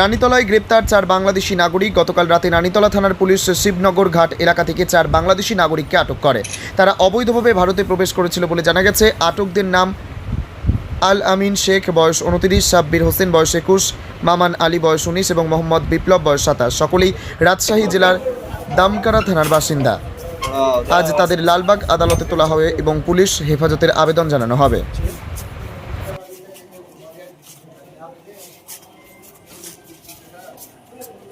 রানীতলায় গ্রেপ্তার চার বাংলাদেশি নাগরিক। গতকাল রাতে রানীতলা থানার পুলিশ শিবনগর ঘাট এলাকা থেকে চার বাংলাদেশি নাগরিককে আটক করে। তারা অবৈধভাবে ভারতে প্রবেশ করেছিল বলে জানা গেছে। আটকদের নাম আল আমিন শেখ, বয়স উনতিরিশ, সাব্বির হোসেন, বয়স একুশ, মামান আলী, বয়স উনিশ এবং মোহাম্মদ বিপ্লব, বয়স সাতাশ। সকলেই রাজশাহী জেলার দামকারা থানার বাসিন্দা। আজ তাদের লালবাগ আদালতে তোলা হবে এবং পুলিশ হেফাজতের আবেদন জানানো হবে।